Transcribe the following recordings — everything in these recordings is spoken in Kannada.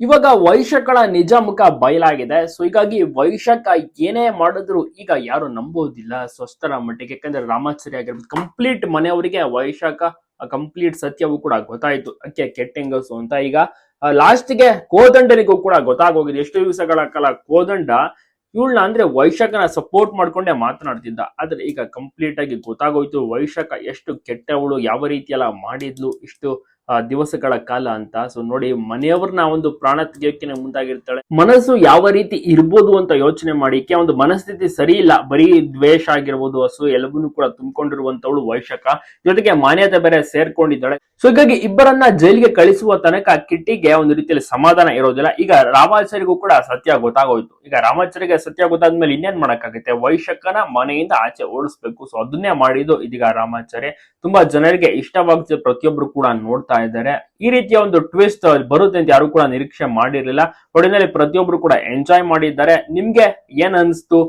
ಇವಾಗ ವೈಶಕಳ ನಿಜ ಮುಖ ಬಯಲಾಗಿದೆ. ಸೊ ಹೀಗಾಗಿ ವೈಶಕ ಏನೇ ಮಾಡಿದ್ರು ಈಗ ಯಾರು ನಂಬೋದಿಲ್ಲ. ಸ್ವಸ್ಥರ ಮಟ್ಟಿಗೆ. ಯಾಕಂದ್ರೆ ರಾಮಾಚಾರ್ಯ ಆಗಿರ್ಬೋದು ಕಂಪ್ಲೀಟ್ ಮನೆಯವರಿಗೆ ವೈಶಾಖ ಕಂಪ್ಲೀಟ್ ಸತ್ಯವೂ ಕೂಡ ಗೊತ್ತಾಯ್ತು. ಅಕ್ಕೆ ಕೆಟ್ಟೆಂಗಸು ಅಂತ. ಈಗ ಲಾಸ್ಟ್ಗೆ ಕೋದಂಡನಿಗೂ ಕೂಡ ಗೊತ್ತಾಗೋಗಿದೆ. ಎಷ್ಟು ದಿವಸಗಳ ಕಾಲ ಕೋದಂಡ ಇವಳನ್ನ ಅಂದ್ರೆ ವೈಶಾಖನ ಸಪೋರ್ಟ್ ಮಾಡ್ಕೊಂಡೇ ಮಾತನಾಡ್ತಿದ್ದ. ಆದ್ರೆ ಈಗ ಕಂಪ್ಲೀಟ್ ಆಗಿ ಗೊತ್ತಾಗೋಯ್ತು ವೈಶಾಖ ಎಷ್ಟು ಕೆಟ್ಟವಳು, ಯಾವ ರೀತಿ ಮಾಡಿದ್ಲು, ಇಷ್ಟು ದಿವಸಗಳ ಕಾಲ ಅಂತ. ಸೊ ನೋಡಿ ಮನೆಯವ್ರನ್ನ ಒಂದು ಪ್ರಾಣ ತೆಗೆಯೋಕೆ ಮುಂದಾಗಿರ್ತಾಳೆ. ಮನಸ್ಸು ಯಾವ ರೀತಿ ಇರ್ಬೋದು ಅಂತ ಯೋಚನೆ ಮಾಡಿ ಈಕೆ ಒಂದು ಮನಸ್ಥಿತಿ ಸರಿ ಇಲ್ಲ. ಬರೀ ದ್ವೇಷ ಆಗಿರ್ಬೋದು, ಹಸು ಎಲ್ಲವನ್ನೂ ಕೂಡ ತುಂಬಿಕೊಂಡಿರುವಂತವಳು ವೈಶಕ. ಜೊತೆಗೆ ಮಾನ್ಯತೆ ಬೇರೆ ಸೇರ್ಕೊಂಡಿದ್ದಾಳೆ. ಸೊ ಹೀಗಾಗಿ ಇಬ್ಬರನ್ನ ಜೈಲಿಗೆ ಕಳಿಸುವ ತನಕ ಕಿಟ್ಟಿಗೆ ಒಂದು ರೀತಿಯಲ್ಲಿ ಸಮಾಧಾನ ಇರೋದಿಲ್ಲ. ಈಗ ರಾಮಾಚಾರಿಗೂ ಕೂಡ ಸತ್ಯ ಗೊತ್ತಾಗೋಯ್ತು. ಈಗ ರಾಮಾಚಾರಿಗೆ ಸತ್ಯ ಗೊತ್ತಾದ್ಮೇಲೆ ಇನ್ನೇನ್ ಮಾಡಕ್ಕಾಗುತ್ತೆ? ವೈಶಕನ ಮನೆಯಿಂದ ಆಚೆ ಓಡಿಸ್ಬೇಕು. ಸೊ ಅದನ್ನೇ ಮಾಡಿದ್ದು ಇದೀಗ ರಾಮಾಚಾರ್ಯ. ತುಂಬಾ ಜನರಿಗೆ ಇಷ್ಟವಾಗುತ್ತೆ ಪ್ರತಿಯೊಬ್ರು ಕೂಡ ನೋಡ್ತಾ ಇದ್ದಾರೆ. ಈ ರೀತಿಯ ಒಂದು ಟ್ವಿಸ್ಟ್ ಬರುತ್ತೆ ಅಂತ ಯಾರು ಕೂಡ ನಿರೀಕ್ಷೆ ಮಾಡಿರ್ಲಿಲ್ಲ. ಒಟ್ಟಿನಲ್ಲಿ ಪ್ರತಿಯೊಬ್ರು ಕೂಡ ಎಂಜಾಯ್ ಮಾಡಿದ್ದಾರೆ. ನಿಮ್ಗೆ ಏನ್ ಅನ್ಸ್ತು?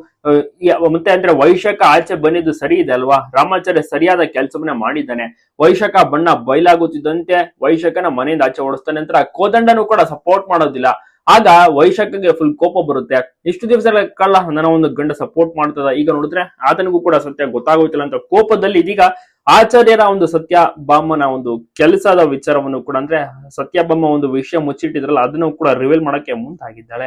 ಮತ್ತೆ ಅಂದ್ರೆ ವೈಶಾಖ ಆಚೆ ಬಂದಿದ್ದು ಸರಿ ಇದೆ ಅಲ್ವಾ? ರಾಮಾಚಾರ್ಯ ಸರಿಯಾದ ಕೆಲಸವನ್ನ ಮಾಡಿದ್ದಾನೆ. ವೈಶಾಖ ಬಣ್ಣ ಬಯಲಾಗುತ್ತಿದ್ದಂತೆ ವೈಶಾಖನ ಮನೆಯಿಂದ ಆಚೆ ಓಡಿಸ್ತಾನೆ ನಂತರ ಕೋದಂಡನು ಕೂಡ ಸಪೋರ್ಟ್ ಮಾಡೋದಿಲ್ಲ. ಆಗ ವೈಶಾಖಗೆ ಫುಲ್ ಕೋಪ ಬರುತ್ತೆ. ಇಷ್ಟು ದಿವಸಗಳ ಕಾಲ ನನ್ನ ಒಂದು ಗಂಡ ಸಪೋರ್ಟ್ ಮಾಡ್ತದ. ಈಗ ನೋಡಿದ್ರೆ ಆತನಿಗೂ ಕೂಡ ಸತ್ಯ ಗೊತ್ತಾಗೋಯ್ತಿಲ್ಲ ಅಂತ ಕೋಪದಲ್ಲಿ ಇದೀಗ ಆಚಾರ್ಯರ ಒಂದು ಸತ್ಯ ಬಾಮನ ಒಂದು ಕೆಲಸದ ವಿಚಾರವನ್ನು ಕೂಡ ಅಂದ್ರೆ ಸತ್ಯಭಾಮ ಒಂದು ವಿಷಯ ಮುಚ್ಚಿಟ್ಟಿದ್ರಲ್ಲ, ಅದನ್ನು ಕೂಡ ರಿವೀಲ್ ಮಾಡಕ್ಕೆ ಮುಂದಾಗಿದ್ದಾಳೆ.